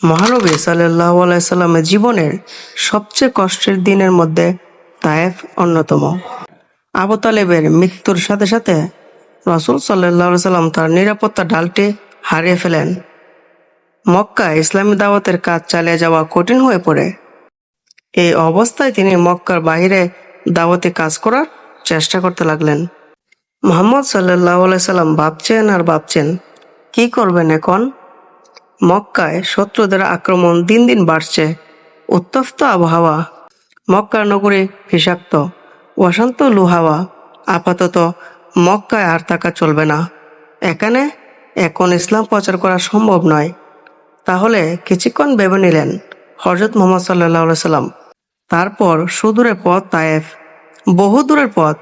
মহানবী সাল্লাহ আলাইসাল্লামের জীবনের সবচেয়ে কষ্টের দিনের মধ্যে তায়েফ অন্যতম। আবু তালেবের মৃত্যুর সাথে সাথে রসুল সাল্লাহ সাল্লাম তার নিরাপত্তা ডালটি হারিয়ে ফেলেন। মক্কা ইসলামী দাওয়াতের কাজ চালিয়ে যাওয়া কঠিন হয়ে পড়ে। এই অবস্থায় তিনি মক্কার বাইরে দাওয়াতি কাজ করার চেষ্টা করতে লাগলেন। মোহাম্মদ সাল্লাহ সাল্লাম ভাবছেন আর ভাবছেন, কি করবেন এখন? মক্কায় শত্রুদের আক্রমণ দিন দিন বাড়ছে। উত্তপ্ত আবহাওয়া মক্কার নগরী বিষাক্ত, অশান্ত লুহাওয়া। আপাতত মক্কায় আর থাকা চলবে না। এখানে এখন ইসলাম প্রচার করা সম্ভব নয়। তাহলে কিছুক্ষণ ভেবে নিলেন হজরত মোহাম্মদ সাল্লাহ সাল্লাম তারপর সুদূরের পথ তায়েফ, বহু দূরের পথ।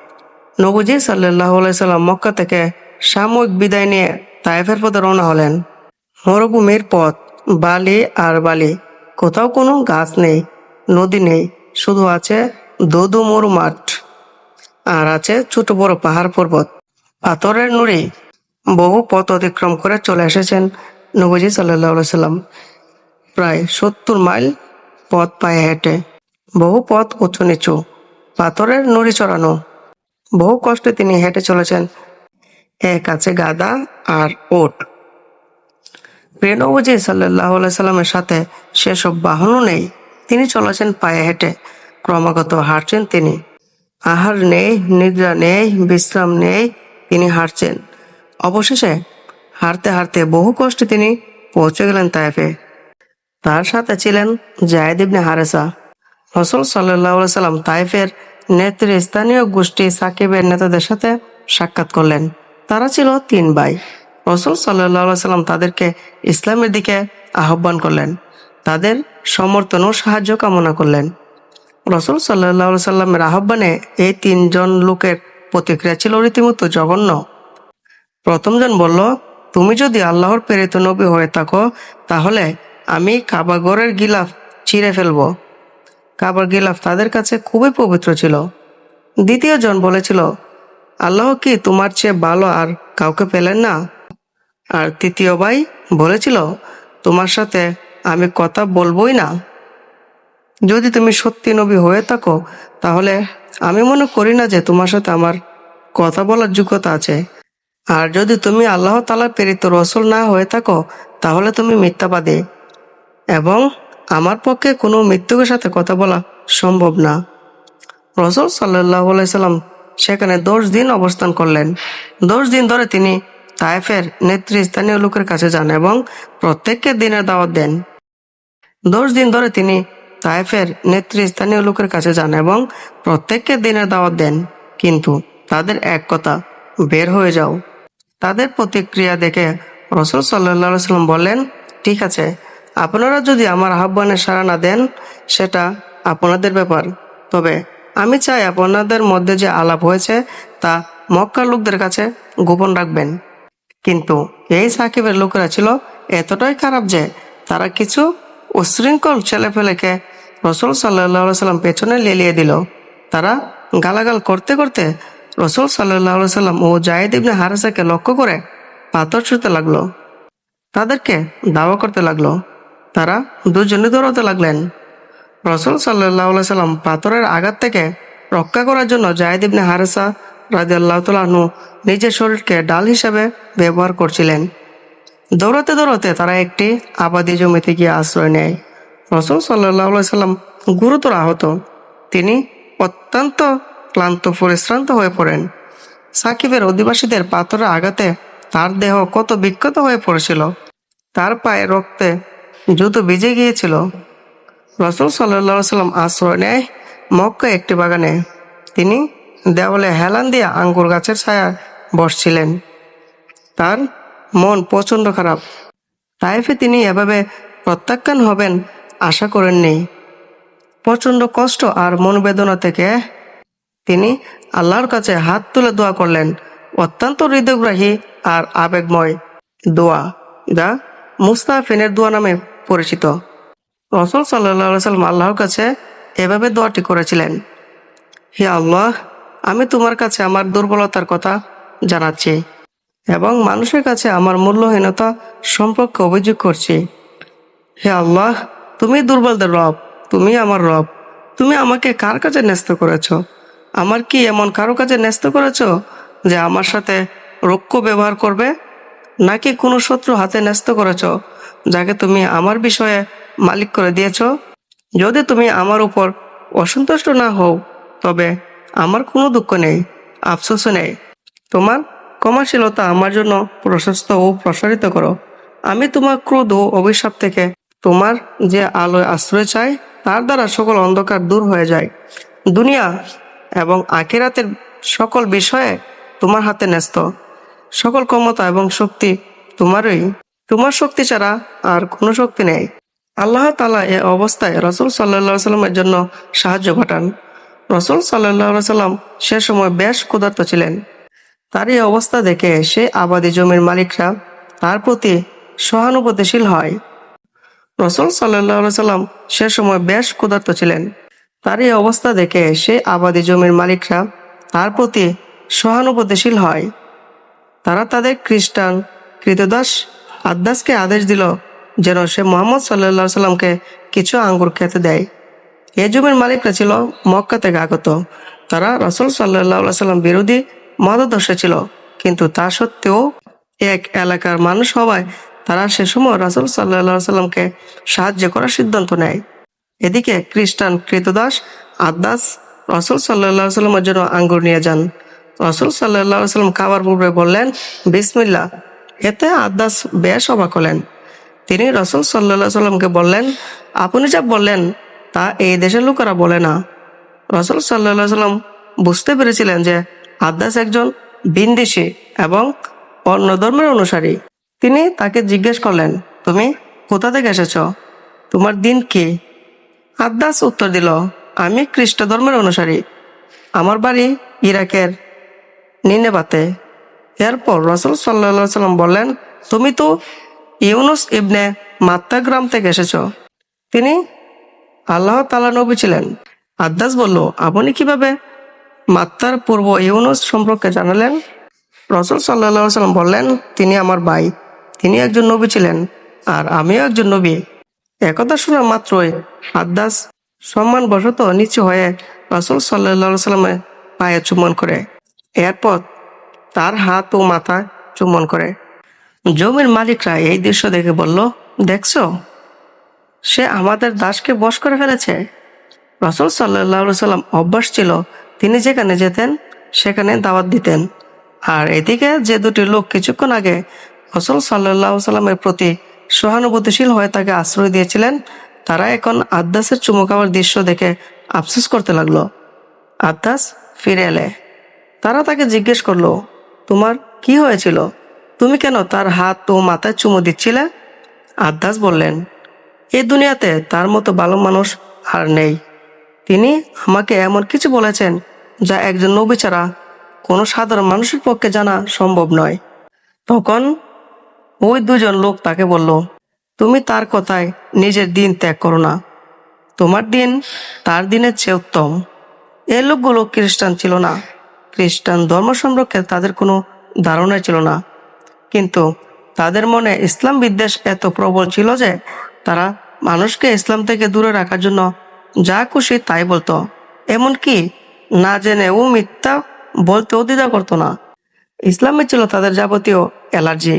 নবজি সাল্লাহ সাল্লাম মক্কা থেকে সাময়িক বিদায় নিয়ে তায়েফের পথে রওনা হলেন। মরুভূমির পথ, বালি আর বালি। কোথাও কোনো গাছ নেই, নদী নেই, শুধু আছে দোদু মরু মাঠ আর আছে ছোট বড় পাহাড় পর্বত। পাথরের নুড়ি বহু পথ অতিক্রম করে চলে এসেছেন নবজি সাল্লাহ সাল্লাম প্রায় সত্তর মাইল পথ পায়ে হেঁটে, বহু পথ উঁচু নিচু, পাথরের নুড়ি চড়ানো। বহু কষ্টে তিনি হেঁটে চলেছেন। এক আছে গাদা আর ওট। প্রিয়নবজি সাল্লাহ সাল্লামের সাথে সেসব বাহনও নেই। তিনি চলেছেন পায়ে হেঁটে। ক্রমাগত হাঁটছেন তিনি। আহার নেই, নিদ্রা নেই, বিশ্রাম নেই, তিনি হাঁটছেন। অবশেষে হাঁটতে হাঁটতে বহু কষ্টে তিনি পৌঁছে গেলেন তাইফে তার সাথে ছিলেন জায়দ ইবনে হারেসা। রসুল সাল্লাহ সাল্লাম তাইফের নেতৃস্থানীয় গোষ্ঠী সাকিবের নেতাদের সাথে সাক্ষাৎ করলেন। তারা ছিল তিন ভাই। রসুল সাল্লাহ সাল্লাম তাদেরকে ইসলামের দিকে আহ্বান করলেন। তাদের সমর্থন ও সাহায্য কামনা করলেন। রসুল সাল্লাহ সাল্লামের আহ্বানে এই তিনজন লোকের প্রতিক্রিয়া ছিল রীতিমতো জঘন্য। প্রথমজন বলল, তুমি যদি আল্লাহর প্রেরিত নবী হয়ে থাকো, তাহলে আমি কাবাগরের গিলাফ ছিঁড়ে ফেলব। কাবার গিলাফ তাদের কাছে খুবই পবিত্র ছিল। দ্বিতীয় জন বলেছিল, আল্লাহ কি তোমার চেয়ে ভালো আর কাউকে পেলেন না? আর তৃতীয় ভাই বলেছিল, তোমার সাথে আমি কথা বলবোই না। যদি তুমি সত্যি নবী হয়ে থাকো, তাহলে আমি মনে করি না যে তোমার সাথে আমার কথা বলার যোগ্যতা আছে। আর যদি তুমি আল্লাহ তালার প্রেরিত রসুল না হয়ে থাকো, তাহলে তুমি মিথ্যাবাদী। এবং আমার পক্ষে কোনো মৃত্যুকের সাথে কথা বলা সম্ভব না। রসুল সাল্লাহ সাল্লাম সেখানে দশ দিন অবস্থান করলেন। দশ দিন ধরে তিনি তায়েফের নেতৃস্থানীয় লোকের কাছে যান এবং প্রত্যেককে দিনের দাওয়াত দেন। দশ দিন ধরে তিনি তায়েফের নেতৃস্থানীয় লোকের কাছে যান এবং প্রত্যেককে দিনের দাওয়াত দেন। কিন্তু তাদের এক কথা, বের হয়ে যাও। তাদের প্রতিক্রিয়া দেখে রসুল সাল্লাহ সাল্লাম বললেন, ঠিক আছে, আপনারা যদি আমার আহ্বানে সাড়া না দেন, সেটা আপনাদের ব্যাপার। তবে আমি চাই আপনাদের মধ্যে যে আলাপ হয়েছে, তা মক্কার লোকদের কাছে গোপন রাখবেন। কিন্তু এই সাকিবের লোকেরা ছিল এতটাই খারাপ যে তারা কিছু উশৃঙ্খল ছেলেপেলেকে রসুল সাল্লাম পেছনে লেলিয়ে দিল। তারা গালাগাল করতে করতে রসুল সাল্লাম ও জায়েদ ইবনে হারেসাকে লক্ষ্য করে পাথর ছুঁতে লাগল। তাদেরকে দাওয়া করতে লাগল। তারা দুজনে দৌড়াতে লাগলেন। রসুল সাল্লাহ সাল্লাম পাথরের আঘাত থেকে রক্ষা করার জন্য জায়দ ইবনে হারেসা রাজি আল্লাহ নিজের শরীরকে ডাল হিসাবে ব্যবহার করছিলেন। দৌড়াতে দৌড়াতে তারা একটি আবাদি জমিতে গিয়ে আশ্রয় নেয়। রসুল সাল্লাহ সাল্লাম গুরুতর আহত। তিনি অত্যন্ত ক্লান্ত, পরিশ্রান্ত হয়ে পড়েন। সাকিবের অধিবাসীদের পাথরের আঘাতে তার দেহ কত বিক্ষত হয়ে পড়েছিল, তার পায়ে রক্তে জুতো ভিজে গিয়েছিল। রসুল সাল্লাহ সাল্লাম আশ্রয় নেয় মক্কা একটি বাগানে। তিনি দেওয়ালে হেলান দিয়ে আঙ্গুর গাছের ছায়া বসছিলেন। তার মন প্রচণ্ড খারাপ। তাইফে তিনি এভাবে প্রত্যাখ্যান হবেন আশা করেননি। প্রচণ্ড কষ্ট আর মনোবেদনা থেকে তিনি আল্লাহর কাছে হাত তুলে দোয়া করলেন। অত্যন্ত হৃদয়গ্রাহী আর আবেগময় দোয়া, যা মুস্তাফিনের দোয়া নামে পরিচিত। রসুল সাল্লাহ সাল্লাম আল্লাহর কাছে এভাবে দোয়াটি করেছিলেন, হে আল্লাহ আমি তোমার কাছে আমার দুর্বলতার কথা জানাচ্ছি এবং মানুষের কাছে আমার মূল্যহীনতা সম্পর্কে অভিযোগ করছি। হে আল্লাহ, তুমি দুর্বলদের রব, তুমি আমার রব। তুমি আমাকে কার কাছে ন্যস্ত করেছ? আমার কি এমন কারও কাছে ন্যস্ত করেছ যে আমার সাথে রক্ষ ব্যবহার করবে? নাকি কোনো শত্রু হাতে ন্যস্ত করেছ যাকে তুমি আমার বিষয়ে মালিক করে দিয়েছ? যদি তুমি আমার উপর অসন্তুষ্ট না হও, তবে আমার কোনো দুঃখ নেই, আফসোসও নেই। তোমার ক্ষমাশীলতা আমার জন্য প্রশস্ত ও প্রসারিত করো। আমি তোমার ক্রোধ ও অভিশাপ থেকে তোমার যে আলোয় আশ্রয় চাই, তার দ্বারা সকল অন্ধকার দূর হয়ে যায়। দুনিয়া এবং আখিরাতের সকল বিষয়ে তোমার হাতে ন্যস্ত। সকল ক্ষমতা এবং শক্তি তোমারই। তোমার শক্তি ছাড়া আর কোনো শক্তি নেই। আল্লাহ তালা এ অবস্থায় রসুল সাল্লাহ সাল্লামের জন্য সাহায্য পাঠান রসুল সাল্লাম সে সময় বেশ ক্ষুধার্ত ছিলেন। তার এই অবস্থা দেখে সে আবাদি জমির মালিকরা তার প্রতি সহানুভূতিশীল হয়। রসুল সাল্লাম সে সময় বেশ ক্ষুধার্ত ছিলেন। তার এই অবস্থা দেখে সে আবাদি জমির মালিকরা তার প্রতি সহানুভূতিশীল হয়। তারা তাদের খ্রিস্টান কৃতদাস আদাসকে আদেশ দিল যেন সে মোহাম্মদ সাল্লাহ সাল্লামকে কিছু আঙ্গুর খেতে দেয়। এই জমির মালিকরা ছিল মক্কা থেকে আগত। তারা রসুল সাল্লাহ সাল্লাম বিরোধী মতাদর্শে ছিল। কিন্তু তা সত্ত্বেও এক এলাকার মানুষ হওয়ায় তারা সে সময় রাসুল সাল্লাহ সাল্লামকে সাহায্য করার সিদ্ধান্ত নেয়। এদিকে খ্রিস্টান কৃতদাস আদাস রসুল সাল্লাহ সাল্লামের জন্য আঙ্গুর নিয়ে যান। রসুল সাল্লাহ সাল্লাম খাবার পূর্বে বললেন বিসমিল্লা এতে আদাস বেশ অবাক হলেন। তিনি রসুল সাল্লাহ সাল্লামকে বললেন, আপনি যা বললেন তা এই দেশের লোকেরা বলে না। রসুল সাল্লাহ সাল্লাম বুঝতে পেরেছিলেন যে আদাস একজন বিন্দেশি এবং অন্য ধর্মের অনুসারী। তিনি তাকে জিজ্ঞেস করলেন, তুমি কোথা থেকে এসেছ? তোমার দিন কি? আদাস উত্তর দিল, আমি খ্রিস্ট ধর্মের অনুসারী। আমার বাড়ি ইরাকের নিনেবাতে। এরপর রসুল সাল্লা সাল্লাম বললেন, তুমি তো ইউনুস ইবনে মাত্তা গ্রাম থেকে এসেছ। তিনি আল্লাহ তালা নবী ছিলেন। আদাস বলল, আপনি কীভাবে মাত্তার পূর্ব ইউনুস সম্পর্কে জানালেন? রসুল সাল্লা সাল্লাম বললেন, তিনি আমার ভাই, তিনি একজন নবী ছিলেন, আর আমিও একজন নবী। একথা শোনা মাত্রই আদাস সম্মান বশত নিচু হয়ে রসুল সাল্লা সাল্লামের পায়ে চুম্বন করে। এরপর তার হাত ও মাথা চুম্বন করে। জমির মালিকরা এই দৃশ্য দেখে বলল, দেখছ? সে আমাদের দাসকে বশ করে ফেলেছে। রসুল সাল্লাহ সাল্লাম অভ্যাস ছিল, তিনি যেখানে যেতেন, সেখানে দাওয়াত দিতেন। আর এদিকে যে দুটি লোক কিছুক্ষণ আগে রসুল সাল্লাহ সাল্লামের প্রতি সহানুভূতিশীল হয়ে তাকে আশ্রয় দিয়েছিলেন, তারা এখন আদাসের চুমু দৃশ্য দেখে আফসোস করতে লাগল। আদাস ফিরে এলে। তারা তাকে জিজ্ঞেস করল, তোমার কি হয়েছিল? তুমি কেন তার হাত ও মাথায় চুমু দিচ্ছিলে? আদাস বললেন এই দুনিয়াতে তার মতো ভালো মানুষ আর নেই। তিনি আমাকে এমন কিছু বলেছেন যা একজন নবী ছাড়া কোনো সাধারণ মানুষের পক্ষে জানা সম্ভব নয়। তখন ওই দুজন লোক তাকে বলল, তুমি তার কথায় নিজের দিন ত্যাগ করো না। তোমার দিন তার দিনের চেয়ে উত্তম। এই লোকগুলো খ্রিস্টান ছিল না। খ্রিস্টান ধর্ম সম্পর্কে তাদের কোনো ধারণা ছিল না। কিন্তু তাদের মনে ইসলাম বিদ্বেষ এত প্রবল ছিল যে তারা মানুষকে ইসলাম থেকে দূরে রাখার জন্য যা খুশি তাই বলতো। এমনকি না জেনে ও মিথ্যা বলতেও দ্বিধা করতো না। ইসলামে ছিল তাদের যাবতীয় অ্যালার্জি।